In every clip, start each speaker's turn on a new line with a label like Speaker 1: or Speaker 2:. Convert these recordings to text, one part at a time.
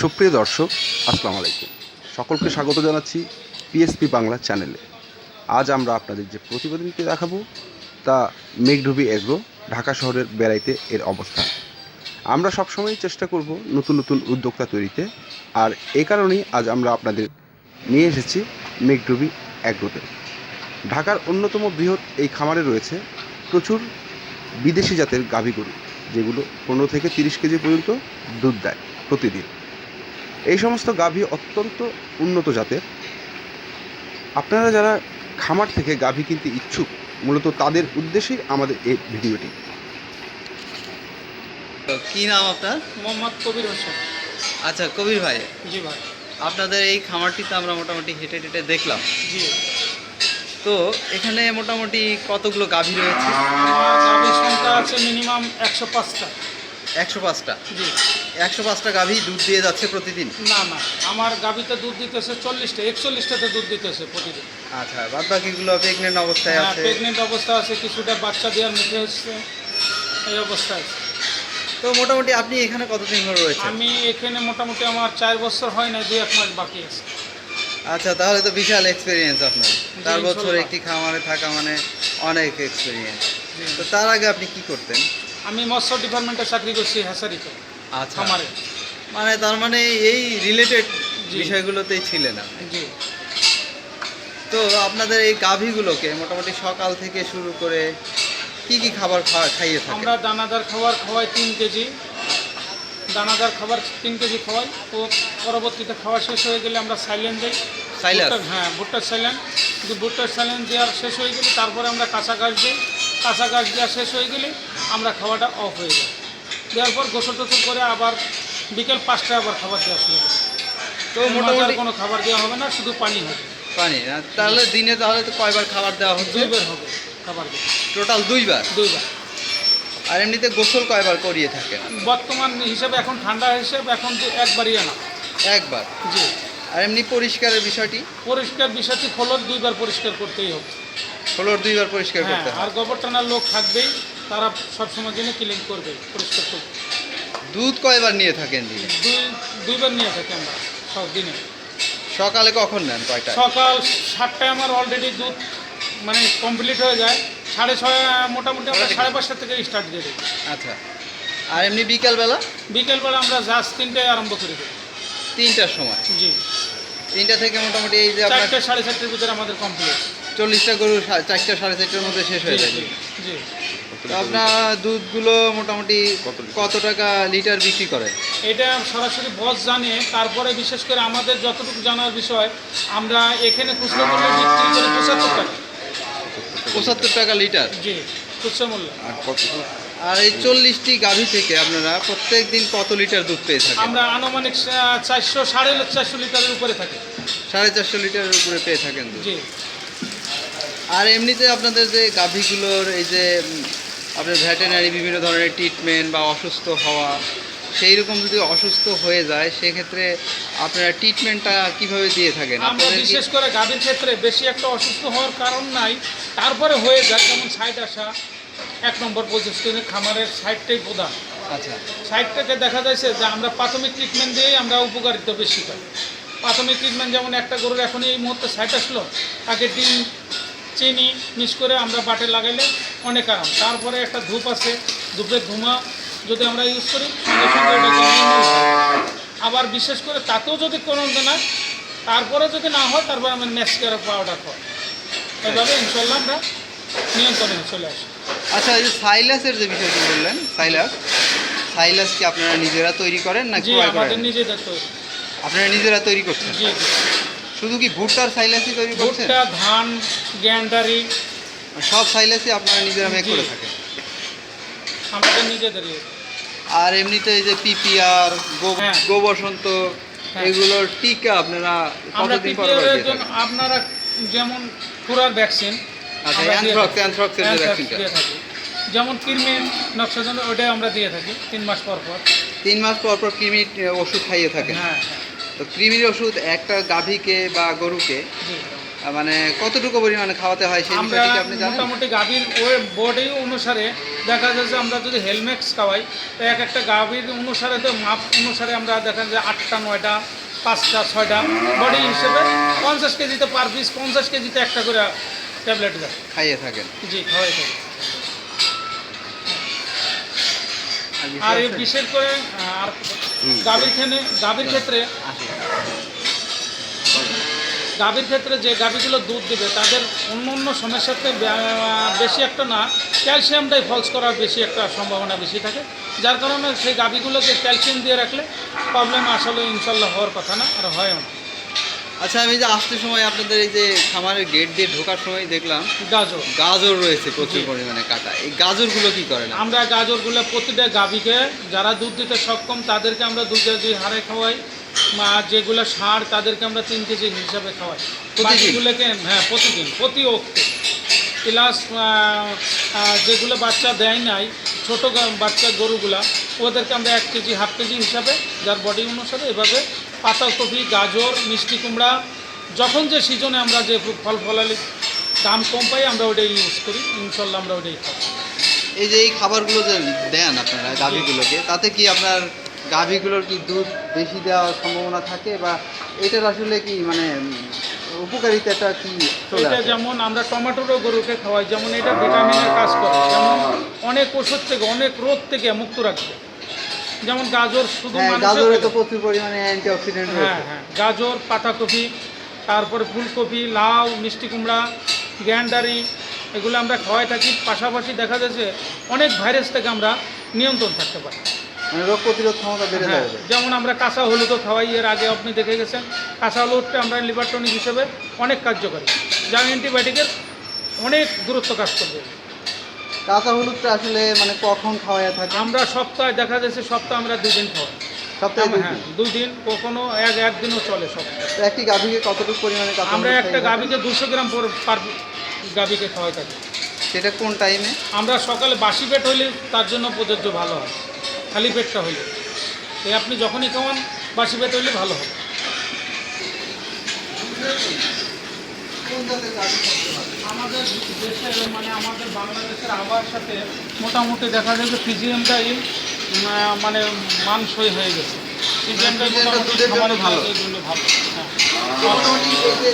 Speaker 1: সুপ্রিয় দর্শক, আসসালামু আলাইকুম। সকলকে স্বাগত জানাচ্ছি পিএসপি বাংলা চ্যানেলে। আজ আমরা আপনাদের যে প্রতিবেদনটি দেখাবো, তা মেঘডুবি এগ্রো, ঢাকা শহরের বেড়াইতে এর অবস্থান। আমরা সবসময় চেষ্টা করব নতুন নতুন উদ্যোক্তা তৈরিতে, আর এই কারণেই আজ আমরা আপনাদের নিয়ে এসেছি মেঘডুবি অ্যাগ্রোতে ঢাকার অন্যতম বৃহৎ এই খামারে রয়েছে প্রচুর বিদেশি জাতের গাভী গরু, যেগুলো পনেরো থেকে তিরিশ কেজি পর্যন্ত দুধ দেয় প্রতিদিন। এই সমস্ত গাভী অত্যন্ত উন্নত জাতের। আপনারা যারা খামার থেকে গাভী কিনতে ইচ্ছুক মূলত তাদের উদ্দেশ্যেই আমাদের এই ভিডিওটি।
Speaker 2: তো কি নাম আপনার?
Speaker 3: মোহাম্মদ কবির হোসেন।
Speaker 2: আচ্ছা কবির ভাই।
Speaker 3: জি ভাই।
Speaker 2: আপনাদের এই খামারটিতে আমরা মোটামুটি হেঁটে হেঁটে দেখলাম।
Speaker 3: জি।
Speaker 2: তো এখানে মোটামুটি কতগুলো গাভী রয়েছে?
Speaker 3: গাভীর সংখ্যা আছে মিনিমাম একশো পাঁচটা।
Speaker 2: একশো পাঁচটা।
Speaker 3: জি।
Speaker 2: একশো পাঁচটা গাভী দুধ দিয়ে যাচ্ছে প্রতিদিন?
Speaker 3: না না। আমার গাভীতে দুধ দিতেছে চল্লিশটা একচল্লিশটাতে দুধ দিতেছে প্রতিদিন।
Speaker 2: আচ্ছা বাদ বাকিগুলো প্রেগনেন্ট অবস্থায়
Speaker 3: হ্যাঁ
Speaker 2: আছে।
Speaker 3: প্রেগনেন্ট অবস্থা আছে কিছুটা বাচ্চা দেওয়ার মুখে হচ্ছে এই অবস্থা আছে।
Speaker 2: তো মোটামুটি আপনি এখানে কতদিন ধরে রয়েছেন?
Speaker 3: আমি এখানে মোটামুটি আমার চার বছর হয় না দুই এক মাস বাকি আছে।
Speaker 2: আচ্ছা তাহলে তো বিশাল এক্সপিরিয়েন্স আপনার। চার বছর একটি খামারে থাকা মানে অনেক এক্সপিরিয়েন্স তো তার আগে আপনি কি করতেন?
Speaker 3: আমি মৎস্য ডিপার্টমেন্টে চাকরি করছি হ্যাসারিতে
Speaker 2: আচ্ছা।
Speaker 3: খামারে।
Speaker 2: মানে তার মানে এই রিলেটেড বিষয়গুলোতেই ছিলেন আপনি
Speaker 3: জি।
Speaker 2: তো আপনাদের এই গাভীগুলোকে মোটামুটি সকাল থেকে শুরু করে কি কি খাবার খাওয়া- খাইয়ে থাকে
Speaker 3: আমরা দানাদার খাবার খাওয়াই তিন কেজি। দানাদার খাবার তিন কেজি খাওয়াই। ও পরবর্তীতে খাওয়া শেষ হয়ে গেলে আমরা সাইলেন্ট দিই।
Speaker 2: সাইলাস
Speaker 3: ভুট্টার- হ্যাঁ ভুট্টার সাইলেন্ট কিন্তু ভুট্টার সাইলেন্ট দেওয়ার শেষ হয়ে গেলে তারপরে আমরা কাঁচা গাছ দিই। কাঁচা গাছ দেওয়া শেষ হয়ে গেলে আমরা খাওয়াটা অফ হয়ে যায়। দেওয়ার পর গোসল টোসল করে আবার বিকেল পাঁচটায় আবার খাবার দেওয়া শুরু হবে।
Speaker 2: তো
Speaker 3: তো মোটামুটি কোনো খাবার দেওয়া হবে না শুধু পানি হবে।
Speaker 2: পানি। না? তাহলে দিনে তাহলে তো কয়বার খাবার দেওয়া হচ্ছে?
Speaker 3: দুইবার হবে খাবার দেওয়া।
Speaker 2: টোটাল দুইবার?
Speaker 3: দুইবার।
Speaker 2: আর এমনিতে গোসল কয়বার করিয়ে থাকে?
Speaker 3: বর্তমান হিসেবে এখন ঠান্ডা হিসেবে এখন দু- একবারই আনা।
Speaker 2: একবার?
Speaker 3: জি।
Speaker 2: আর এমনি পরিষ্কারের বিষয়টি?
Speaker 3: পরিষ্কার বিষয়টি ফলর দুইবার পরিষ্কার করতেই হবে।
Speaker 2: ফ্লোর দুইবার পরিষ্কার
Speaker 3: হ্যাঁ
Speaker 2: করতে
Speaker 3: আর গোবর টানার লোক থাকবেই তারা সবসময় জন্য ক্লিন করবে পরিষ্কার করবে।
Speaker 2: দুধ কয়বার নিয়ে থাকেন দিনে?
Speaker 3: দুই দুইবার নিয়ে থাকি আমরা সব দিনে।
Speaker 2: সকালে কখন নেন কয়টা
Speaker 3: সকাল সাতটায় আমার অলরেডি দুধ মানে কমপ্লিট হয়ে যায়। সাড়ে ছয় মোটামুটি আমরা সাড়ে পাঁচটা থেকে স্টার্ট দিয়ে দিই।
Speaker 2: আচ্ছা আর এমনি বিকালবেলা?
Speaker 3: বিকেলবেলা আমরা জাস্ট তিনটায় আরম্ভ করে দিই।
Speaker 2: তিনটার সময়?
Speaker 3: জি।
Speaker 2: তিনটা থেকে মোটামুটি এই যে আপনার
Speaker 3: চারটে সাড়ে চারটের ভিতরে আমাদের কমপ্লিট
Speaker 2: চল্লিশটা গরু চারটা সাড়ে চারটার মধ্যে শেষ হয়ে
Speaker 3: জি
Speaker 2: তো আপনার দুধগুলো মোটামুটি কত টাকা লিটার বিক্রি করে?
Speaker 3: এটা সরাসরি বস জানে তারপরে বিশেষ করে আমাদের যতটুকু জানার বিষয় আমরা এখানে খুচরো মূল্যে বিক্রি করি পঁচাত্তর টাকা।
Speaker 2: পঁচাত্তর টাকা লিটার?
Speaker 3: জি খুচরো মূল্য।
Speaker 1: আর কত?
Speaker 2: আর এই চল্লিশটি গাভী থেকে আপনারা প্রত্যেক দিন কত লিটার দুধ পেয়ে থাকেন?
Speaker 3: আমরা আনুমানিক চারশো সাড়ে চারশো লিটারের উপরে থাকি।
Speaker 2: সাড়ে চারশো লিটারের উপরে পেয়ে থাকেন দুধ?
Speaker 3: জি।
Speaker 2: আর এমনিতে আপনাদের যে গাভীগুলোর এই যে আপনার ভেটেনারি বিভিন্ন ধরনের ট্রিটমেন্ট বা অসুস্থ হওয়া সেই রকম যদি অসুস্থ হয়ে যায় সেক্ষেত্রে আপনারা ট্রিটমেন্টটা কীভাবে দিয়ে থাকেন?
Speaker 3: আমরা বিশেষ করে গাভীর ক্ষেত্রে বেশি একটা অসুস্থ হওয়ার কারণ নাই। তারপরে হয়ে যায় যেমন সাইড আসা এক নম্বর পজিশনে খামারের সাইডটাই প্রধান।
Speaker 2: আচ্ছা।
Speaker 3: সাইডটাকে দেখা যাচ্ছে যে আমরা প্রাথমিক ট্রিটমেন্ট দিয়েই আমরা উপকারিতা বেশি পাই। প্রাথমিক ট্রিটমেন্ট যেমন একটা গরুর এখন এই মুহূর্তে সাইড আসলো তাকে ডিম চিনি মিক্স করে আমরা বাটে লাগাইলে অনেক আরাম। তারপরে একটা ধূপ আছে ধূপের ধুমা যদি আমরা ইউজ করি সঙ্গে সঙ্গে ওটাকে আবার বিশেষ করে তাতেও যদি কোনো না তারপরে যদি না হয় তারপরে আমরা নেক্সট পাউডার হয় এভাবে ইনশাল্লাহ আমরা নিয়ন্ত্রণে চলে আসি।
Speaker 2: আচ্ছা এই যে সাইলাসের যে বিষয়টি বললেন সাইলাস সাইলাস কি আপনারা নিজেরা তৈরি করেন না ক্রয়
Speaker 3: আমাদের
Speaker 2: করেন
Speaker 3: নিজেদের তৈরি।
Speaker 2: আপনারা নিজেরা তৈরি করছেন?
Speaker 3: জি।
Speaker 2: শুধু কি ভুট্টার সাইলাসই তৈরি করছেন?
Speaker 3: ভুট্টা ধান গ্যান্ডারি।
Speaker 2: সব সাইলাসই আপনারা নিজেরা মেক করে থাকেন?
Speaker 3: আমাদের নিজেদের ইয়ে।
Speaker 2: আর এমনিতে এই যে পিপিআর
Speaker 3: হ্যাঁ।
Speaker 2: গোবসন্ত
Speaker 3: হ্যাঁ।
Speaker 2: এগুলোর টিকা আপনারা
Speaker 3: আমরা
Speaker 2: কতদিন পর
Speaker 3: আপনারা যেমন খুরার ভ্যাকসিন
Speaker 2: আচ্ছা অ্যানথ্রাক্স। অ্যানথ্রাক্সের যে ভ্যাকসিনটা
Speaker 3: যেমন কৃমির নকশাজন ওটাই আমরা দিয়ে থাকি তিন মাস পর পর।
Speaker 2: তিন মাস পর পর কৃমির ওষুধ খাইয়ে থাকেন?
Speaker 3: হ্যাঁ।
Speaker 2: তো কৃমির ওষুধ একটা গাভীকে বা গরুকে মানে কতটুকু পরিমাণে খাওয়াতে হয় সেই
Speaker 3: আমরা
Speaker 2: আপনি জানেন?
Speaker 3: মোটামুটি গাভীর ওই বডি অনুসারে দেখা যাচ্ছে আমরা যদি হেলমেক্স খাওয়াই তো এক একটা গাভীর অনুসারে তো মাপ অনুসারে আমরা দেখা যায় আটটা নয়টা পাঁচটা ছয়টা বডি হিসেবে পঞ্চাশ কেজিতে পার পিস পঞ্চাশ কেজিতে একটা করে ট্যাবলেট যায়
Speaker 2: খাইয়ে থাকেন।
Speaker 3: জি খাওয়াই থাকে
Speaker 2: আর
Speaker 3: বিশেষ করে আর গাভীর ক্ষেত্রে গাভীর ক্ষেত্রে গাভীর ক্ষেত্রে যে গাভীগুলো দুধ দেবে, তাদের অন্য অন্য সমস্যাতে বেশি একটা না, ক্যালসিয়ামটাই ফলস করার বেশি একটা সম্ভাবনা বেশি থাকে, যার কারণে সেই গাভীগুলোকে ক্যালসিয়াম দিয়ে রাখলে প্রবলেম আসলে ইনশাল্লাহ হওয়ার কথা না, আর হয় না।
Speaker 2: আচ্ছা আমি যে আসতে সময় আপনাদের এই যে খামারের গেট দিয়ে ঢোকার সময় দেখলাম
Speaker 3: গাজর।
Speaker 2: গাজর রয়েছে প্রচুর পরিমাণে কাটা। এই গাজরগুলো কি করেন
Speaker 3: আমরা গাজরগুলো প্রতিটা গাভীকে যারা দুধ দিতে সক্ষম তাদেরকে আমরা দু কেজি হারে খাওয়াই আর যেগুলো সার তাদেরকে আমরা তিন কেজি হিসাবে খাওয়াই? বাকিগুলোকে হ্যাঁ প্রতিদিন প্রতি অক্টে। প্লাস যেগুলো বাচ্চা দেয় নাই ছোটো বাচ্চা গরুগুলা ওদেরকে আমরা এক কেজি হাফ কেজি হিসাবে যার বডি অনুসারে এভাবে পাতাকপি গাজর মিষ্টি কুমড়া যখন যে সিজনে আমরা যে ফল ফলালি দাম কম পাই আমরা ওটাই ইউজ করি। ইনশাল্লাহ আমরা ওটাই খাই
Speaker 2: এই যে এই খাবারগুলো যে দেন আপনারা গাভীগুলোকে তাতে কি আপনার গাভীগুলোর কি দুধ বেশি দেওয়ার সম্ভাবনা থাকে? বা এটার আসলে কি মানে উপকারিতাটা কি
Speaker 3: এটা যেমন আমরা টমেটোরও গরুকে খাওয়াই যেমন এটা ভিটামিনের কাজ করে যেমন অনেক ওষুধ থেকে অনেক রোগ থেকে মুক্ত রাখবে। যেমন গাজর শুধু
Speaker 2: হ্যাঁ গাজরে তো প্রচুর পরিমাণে অ্যান্টিঅক্সিডেন্ট
Speaker 3: হ্যাঁ হ্যাঁ গাজর পাতাকপি তারপরে ফুলকপি লাউ মিষ্টি কুমড়া গ্যান্ডারি এগুলো আমরা খাওয়াই থাকি। পাশাপাশি দেখা যাচ্ছে অনেক ভাইরাস থেকে আমরা নিয়ন্ত্রণ থাকতে পারি।
Speaker 2: মানে রোগ প্রতিরোধ ক্ষমতা বেড়ে
Speaker 3: হ্যাঁ,
Speaker 2: যাবে।
Speaker 3: যেমন আমরা কাঁচা হলুদও খাওয়াই এর আগে আপনি দেখে গেছেন। কাঁচা হলুদটা আমরা লিভার টনিক হিসেবে অনেক কার্যকরী। যা অ্যান্টিবায়োটিকের অনেক গুরুত্ব কাজ করবে।
Speaker 2: কাঁচা হলুদটা আসলে মানে কখন খাওয়ায়া থাকে?
Speaker 3: আমরা সপ্তাহে দেখা যাচ্ছে সপ্তাহে আমরা দুই দিন খাওয়াই।
Speaker 2: সপ্তাহে
Speaker 3: হ্যাঁ। দুই দিন কখনো এক একদিনও চলে সপ্তাহে।
Speaker 2: একটি গাভীকে কতটুকু পরিমাণে
Speaker 3: আমরা একটা গাভীকে দুশো গ্রাম পর- গাভীকে খাওয়াই থাকি।
Speaker 2: সেটা কোন টাইমে
Speaker 3: আমরা সকালে বাসি পেট হইলে তার জন্য প্রযোজ্য ভালো হয় খালি পেটটা হইলে। এই আপনি যখনই খাওয়ান বাসি পেট হইলে ভালো হবে
Speaker 2: কোন জাতের গাভী?
Speaker 3: আমাদের দেশের মানে আমাদের বাংলাদেশের আবহাওয়ার সাথে মোটামুটি দেখা যায় যে পিজিএমটাই মানে মানসই হয়ে গেছে। মোটামুটি
Speaker 2: ভালো।
Speaker 3: ভালো হ্যাঁ।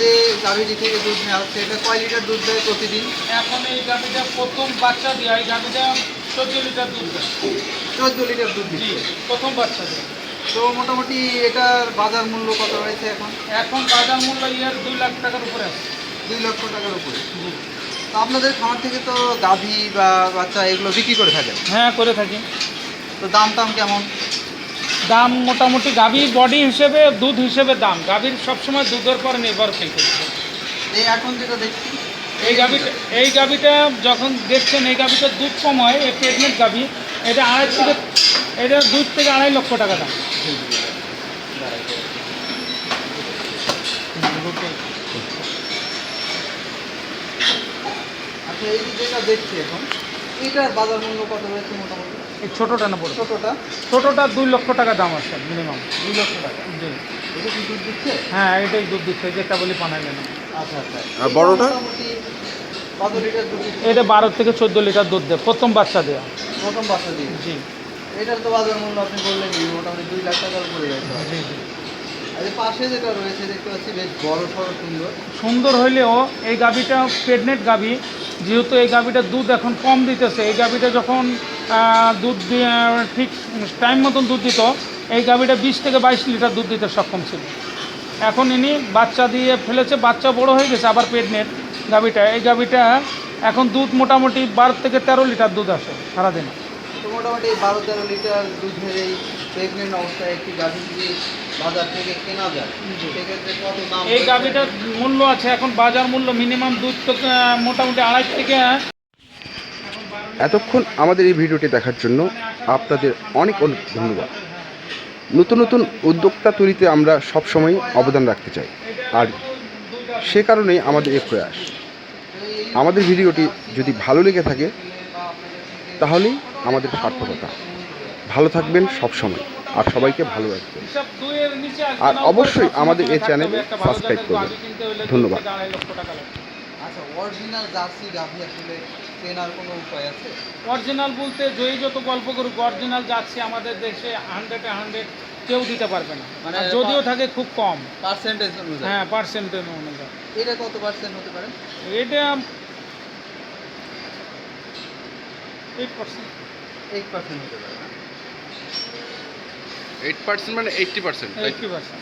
Speaker 2: যে গাভীটি থেকে দুধ নেওয়া হচ্ছে এটা কয় লিটার দুধ দেয় প্রতিদিন?
Speaker 3: এখন এই গাভিটা প্রথম বাচ্চা দেয় এই গাভিটা চোদ্দ লিটার দুধ দেয়।
Speaker 2: চোদ্দ লিটার দুধ দিচ্ছে।
Speaker 3: প্রথম বাচ্চা দেয়।
Speaker 2: তো মোটামুটি এটার বাজার মূল্য কত রয়েছে এখন?
Speaker 3: এখন বাজার মূল্য ইয়ার দুই লাখ টাকার উপরে আছে।
Speaker 2: দুই লক্ষ টাকার উপরে। তো আপনাদের খামার থেকে তো গাভী বা বাচ্চা এগুলো বিক্রি করে থাকেন?
Speaker 3: হ্যাঁ করে থাকি।
Speaker 2: তো দাম টাম কেমন?
Speaker 3: দাম মোটামুটি গাভীর বডি হিসেবে দুধ হিসেবে দাম। গাভীর সবসময় দুধের পর নির্ভরশীল করছে।
Speaker 2: এই এখন যেটা দেখছি
Speaker 3: এই গাভিটা এই গাভিটা যখন দেখছেন এই গাভিটার দুধ কম হয় এই প্রেগনেন্ট গাভি এটা আড়াই থেকে এটা দুধ থেকে আড়াই লক্ষ টাকা দাম।
Speaker 2: আচ্ছা এই যেটা দেখছি এখন এটার বাজার মূল্য কত রয়েছে মোটামুটি?
Speaker 3: এই ছোটোটা না বড়?
Speaker 2: ছোটটা?
Speaker 3: ছোটোটা দুই লক্ষ টাকা দাম আছে মিনিমাম
Speaker 2: দুই লক্ষ টাকা?
Speaker 3: জি।
Speaker 2: এটা কি দুধ দিচ্ছে?
Speaker 3: হ্যাঁ এটাই দুধ দিচ্ছে যেটা বলি পানাইলে না
Speaker 2: আচ্ছা আচ্ছা।
Speaker 1: আর বড়টা?
Speaker 2: কত লিটার দুধ
Speaker 3: এটা বারো থেকে চোদ্দ লিটার দুধ দেয় প্রথম বাচ্চা দেওয়া
Speaker 2: প্রথম বাচ্চা দিয়ে?
Speaker 3: জি।
Speaker 2: এটার তো বাজার মূল্য আপনি বললেন মোটামুটি দুই লাখ টাকার উপরে যাচ্ছে
Speaker 3: জি জি।
Speaker 2: সড়ো সুন্দর।
Speaker 3: হইলেও এই গাভিটা প্রেগনেন্ট গাভি, যেহেতু এই গাভিটার দুধ এখন কম দিতেছে, এই গাভিটা যখন দুধ ঠিক টাইম মতন দুধ দিত, এই গাভিটা বিশ থেকে বাইশ লিটার দুধ দিতে সক্ষম ছিল। এখন ইনি বাচ্চা দিয়ে ফেলেছে, বাচ্চা বড় হয়ে গেছে, আবার প্রেগনেন্ট গাভিটা। এই গাভিটা এখন দুধ মোটামুটি বারো থেকে তেরো লিটার দুধ আসে সারাদিনে।
Speaker 2: তো মোটামুটি এই বারো তেরো লিটার দুধের এই প্রেগনেন্ট অবস্থায় একটি গাভী যদি বাজার থেকে কেনা যায় সেক্ষেত্রে কত দাম
Speaker 3: এই? গাভিটার মূল্য আছে এখন বাজার মূল্য মিনিমাম দুধ তো মোটামুটি আড়াই থেকে
Speaker 1: এতক্ষণ আমাদের এই ভিডিওটি দেখার জন্য আপনাদের অনেক অনেক ধন্যবাদ। নতুন নতুন উদ্যোক্তা তৈরিতে আমরা সব সবসময় অবদান রাখতে চাই। আর সে কারণেই আমাদের এই প্রয়াস। আমাদের ভিডিওটি যদি ভালো লেগে থাকে তাহলেই আমাদের সার্থকতা। ভালো থাকবেন সব সময়। আর সবাইকে ভালো রাখবেন।
Speaker 3: নিচে
Speaker 1: আর অবশ্যই আমাদের এই চ্যানেলে
Speaker 3: একটা ভালো
Speaker 1: সাবস্ক্রাইব করবেন। ধন্যবাদ।
Speaker 3: আড়াই লক্ষ টাকা লাগবে
Speaker 2: আচ্ছা অরিজিনাল জার্সি গাভি আসলে চেনার কোনো উপায় আছে?
Speaker 3: অরিজিনাল বলতে যেই যত গল্প করুক অরিজিনাল যাচ্ছে আমাদের দেশে হান্ড্রেডে হান্ড্রেড কেউ দিতে পারবে না।
Speaker 2: মানে
Speaker 3: যদিও থাকে খুব কম।
Speaker 2: পার্সেন্টেজ অনুযায়ী।
Speaker 3: হ্যাঁ পার্সেন্টেজ অনুযায়ী।
Speaker 2: এটা কত পার্সেন্ট হতে পারে?
Speaker 3: এটা এইট পার্সেন্ট
Speaker 2: এইট পার্সেন্ট হতে পারে
Speaker 1: এইট পার্সেন্ট মানে এইটটি পার্সেন্ট
Speaker 3: এইটটি পার্সেন্ট